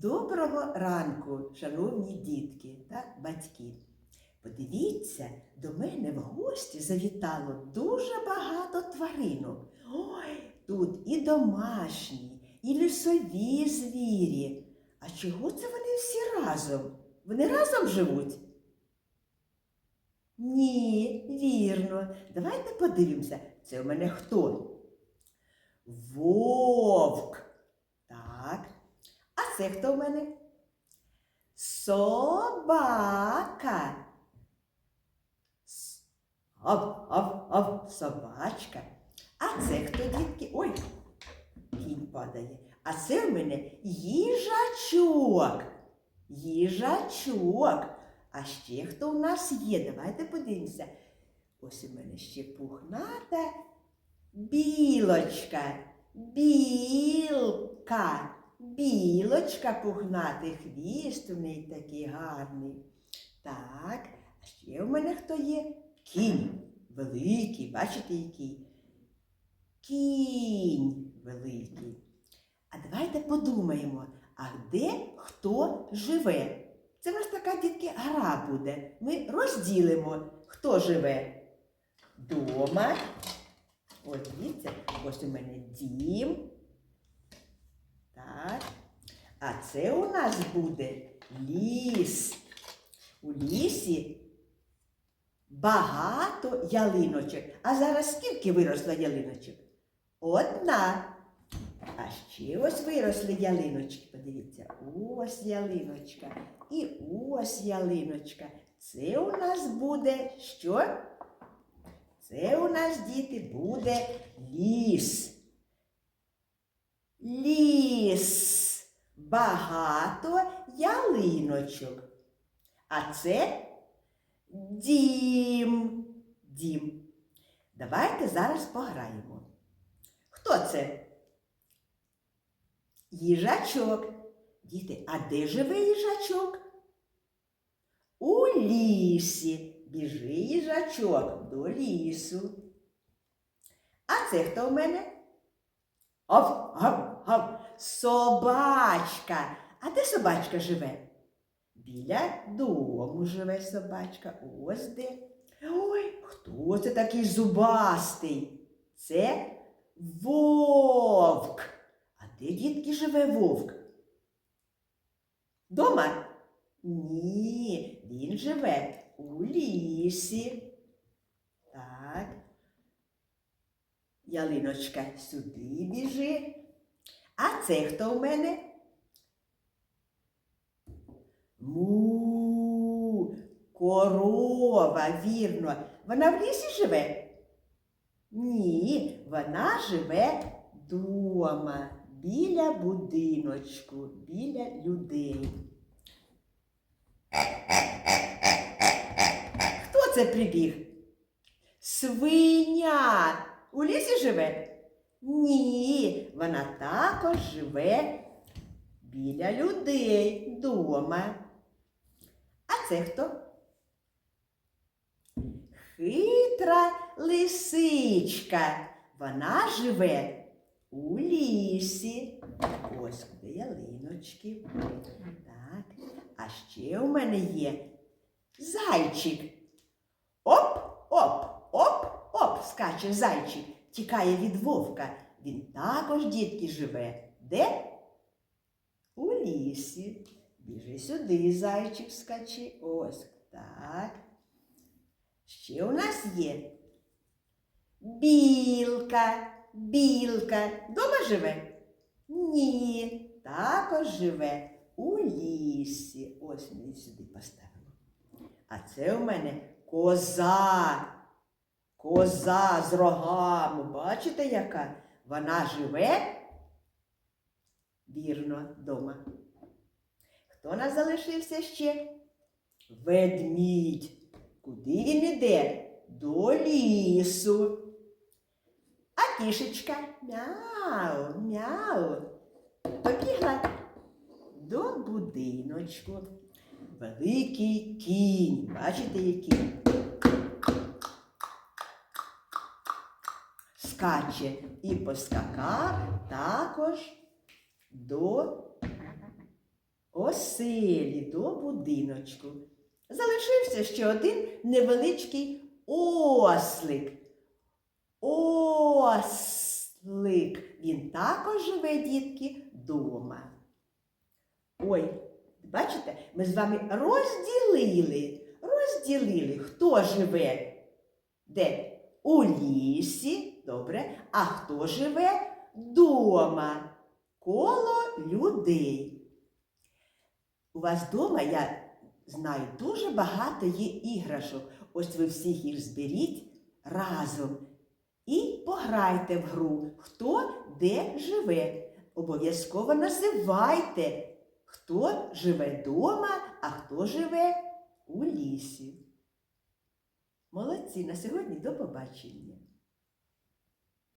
Доброго ранку, шановні дітки та батьки. Подивіться, до мене в гості завітало дуже багато тваринок. Ой, тут і домашні, і лісові звірі. А чого це вони всі разом? Вони разом живуть? Ні, вірно. Давайте подивимося. Це у мене хто? Вовк. Це хто в мене? Собака. Ав, ав, ав, собачка. А це хто, дітки? Ой, кінь падає. А це в мене їжачок. Їжачок. А ще хто у нас є? Давайте подивимося. Ось у мене ще пухната білочка. Білка. Білочка пухнатий хвіст у неї такий гарний. Так, а ще в мене хто є? Кінь великий, бачите, який? Кінь великий. А давайте подумаємо, а де хто живе? Це в нас така дітки гра буде. Ми розділимо, хто живе дома. Ось дивіться, ось у мене дім. А це у нас буде ліс. У лісі багато ялиночок. А зараз скільки виросло ялиночок? Одна. А ще ось виросли ялиночки. Подивіться, ось ялиночка. І ось ялиночка. Це у нас буде що? Це у нас, діти, буде ліс. Ліс. Багато ялиночок. А це дім. Дім. Давайте зараз пограємо. Хто це? Їжачок. Діти, а де живе їжачок? У лісі. Біжи їжачок до лісу. А це хто в мене? Гав, гав, гав. Собачка. А де собачка живе? Біля дому живе собачка. Ось де. Ой, хто це такий зубастий? Це вовк. А де дітки живе вовк? Дома? Ні, він живе у лісі. Так. Ялиночка сюди біжи. А це хто в мене? Му, корова, вірно. Вона в лісі живе? Ні, вона живе дома, біля будиночку, біля людей. Хто це прибіг? Свиня. У лісі живе? Ні, вона також живе біля людей дома. А це хто? Хитра лисичка. Вона живе у лісі. Ось куди ялиночки. Так. А ще у мене є зайчик. Оп, оп, оп, оп, скаче зайчик, тікає від вовка. Він також, дітки, живе. Де? У лісі. Біжи сюди, зайчик скачи. Ось так. Ще у нас є білка. Білка. Дома живе? Ні. Також живе у лісі. Ось ми її сюди поставимо. А це у мене коза. Коза з рогами. Бачите, яка? Вона живе? Вірно, дома. Хто нас залишився ще? Ведмідь. Куди він іде? До лісу. А кішечка мяу, мяу. Побігла до будиночку. Великий кінь. Бачите, який? Скаче і поскакав також до оселі до будиночку. Залишився ще один невеличкий ослик. Ослик. Він також живе, дітки, дома. Ой, бачите, ми з вами розділили, розділили, хто живе де? У лісі, добре, а хто живе дома, коло людей. У вас вдома, я знаю, дуже багато є іграшок. Ось ви всіх їх зберіть разом і пограйте в гру, хто де живе. Обов'язково називайте, хто живе вдома, а хто живе у лісі. Молодці, на сьогодні до побачення.